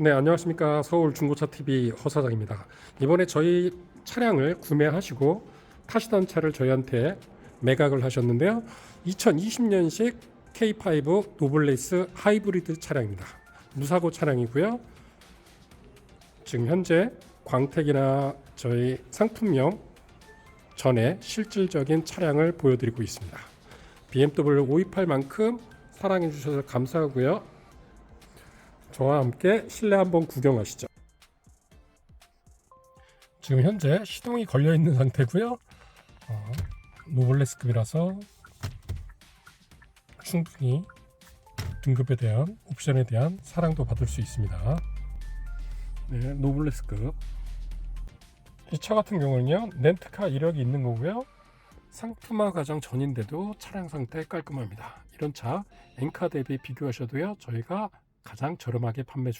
네, 안녕하십니까. 서울 중고차 TV 허 사장입니다. 이번에 저희 차량을 구매하시고 타시던 차를 저희한테 매각을 하셨는데요. 2020년식 K5 노블레이스 하이브리드 차량입니다. 무사고 차량이고요. 지금 현재 광택이나 저희 상품명 전에 실질적인 차량을 보여드리고 있습니다. BMW 528만큼 사랑해 주셔서 감사하고요. 저와 함께 실내 한번 구경하시죠. 지금 현재 시동이 걸려 있는 상태고요. 어, 노블레스급이라서 충분히 등급에 대한 옵션에 대한 사랑도 받을 수 있습니다. 네, 노블레스급. 이 차 같은 경우는요, 렌트카 이력이 있는 거고요. 상품화 과정 전인데도 차량 상태 깔끔합니다. 이런 차 엔카 대비 비교하셔도요, 저희가 가장 저렴하게 판매 중.